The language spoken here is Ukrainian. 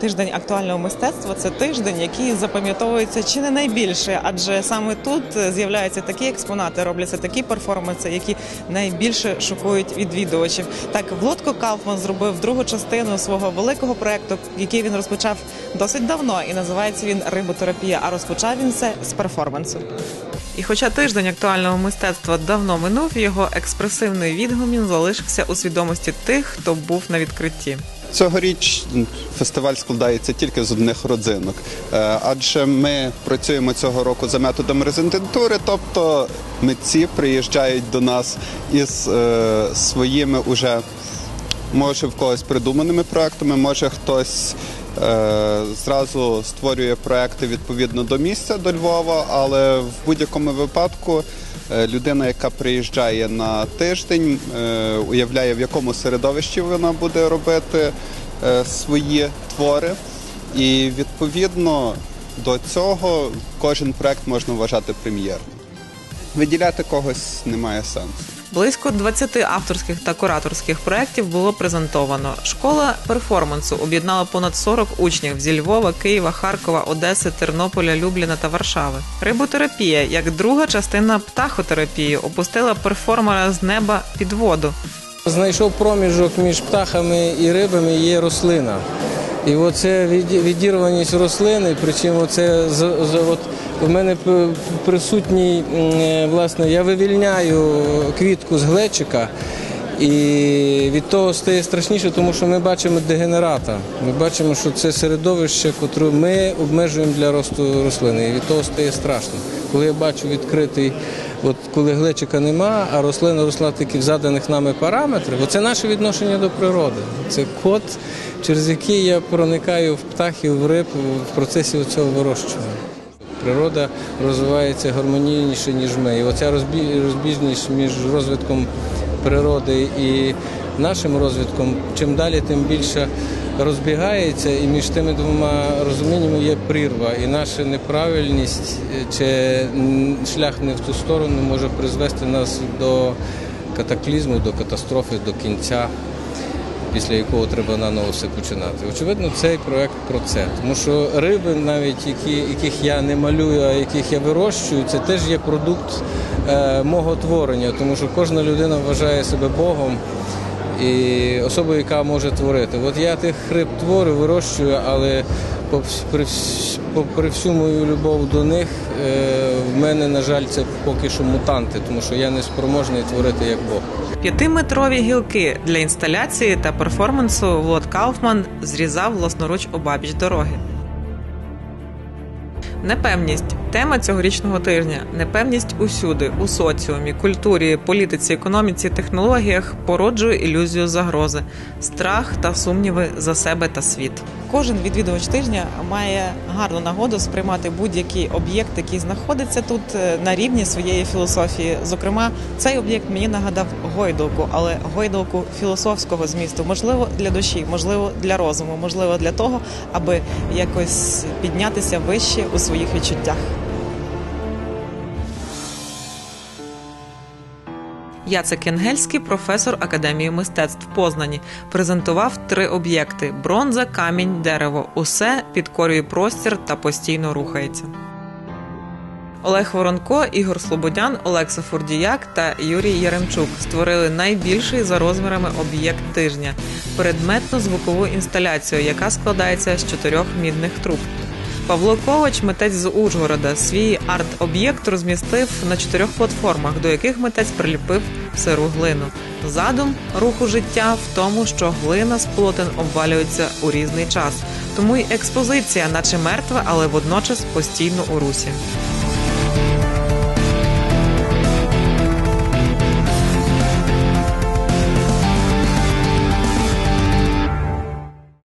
Тиждень актуального мистецтва це тиждень, який запам'ятовується чи не найбільше, адже саме тут з'являються такі експонати, робляться такі перформанси, які найбільше шокують відвідувачів. Так, Влодко Кауфман зробив другу частину свого великого проекту, який він розпочав досить давно, і називається він Риботерапія. А розпочав він це з перформансу. І хоча тиждень актуального мистецтва давно минув, його експресивний відгумін залишився у свідомості тих, хто був на відкритті. Цьогоріч фестиваль складається тільки з одних родзинок, Е, адже ми працюємо цього року за методом резидентури, тобто митці приїжджають до нас із е, своїми уже може в когось придуманими проектами, може хтось е, зразу створює проекти відповідно до місця до Львова, але в будь-якому випадку людина, яка приїжджає на тиждень, е, уявляє в якому середовищі вона буде робити е, свої твори, і відповідно до цього кожен проект можна вважати прем'єрним. Виділяти когось немає сенсу. Близько 20 авторських та кураторських проєктів було презентовано. Школа перформансу об'єднала понад 40 учнів зі Львова, Києва, Харкова, Одеси, Тернополя, Любліна та Варшави. Риботерапія, як друга частина птахотерапії, опустила перформера з неба під воду. Знайшов проміжок між птахами і рибами є рослина. І оце віді- відірваність рослини, причому це от в мене присутній, е, власне, я вивільняю квітку з глечика. І від того стає страшніше, тому що ми бачимо дегенерата. Ми бачимо, що це середовище, яке ми обмежуємо для росту рослини. І від того стає страшно. Коли я бачу відкритий, от коли глечика нема, а рослина росла тільки в заданих нами параметрах, оце наше відношення до природи. Це код, через який я проникаю в птахів, в риб в процесі цього вирощування. Природа розвивається гармонійніше, ніж ми. І оця розбі- розбіжність між розвитком природи і нашим розвитком, чим далі, тим більше розбігається, і між тими двома розуміннями є прірва. І наша неправильність е, чи шлях не в ту сторону може призвести нас до катаклізму, до катастрофи, до кінця після якого треба наново все починати. Очевидно, цей проект про це. Тому що риби, навіть які, яких я не малюю, а яких я вирощую, це теж є продукт е, мого творення, тому що кожна людина вважає себе Богом. І особою, яка може творити. От я тих риб творю, вирощую, але попри, попри всю мою любов до них, е, в мене, на жаль, це поки що мутанти, тому що я не спроможний творити як Бог. П'ятиметрові гілки для інсталяції та перформансу Влад Кауфман зрізав власноруч обабіч дороги. Непевність тема цьогорічного тижня. Непевність усюди, у соціумі, культурі, політиці, економіці, технологіях породжує ілюзію загрози, страх та сумніви за себе та світ. Кожен відвідувач тижня має гарну нагоду сприймати будь-який об'єкт, який знаходиться тут е, на рівні своєї філософії. Зокрема, цей об'єкт мені нагадав гойдалку, але гойдалку філософського змісту, можливо, для душі, можливо, для розуму, можливо, для того, аби якось піднятися вище у своїх відчуттях. Яцек Янгельський, професор Академії мистецтв Познані, презентував три об'єкти: бронза, камінь, дерево. Усе підкорює простір та постійно рухається. Олег Воронко, Ігор Слободян, Олекса Фурдіяк та Юрій Яремчук створили найбільший за розмірами об'єкт тижня предметну звукову інсталяцію, яка складається з чотирьох мідних труб. Павло Ковач, митець з Ужгорода, свій арт-об'єкт розмістив на чотирьох платформах, до яких митець приліпив сиру глину. Задум руху життя в тому, що глина з полотен обвалюється у різний час. Тому й експозиція, наче мертва, але водночас постійно у русі.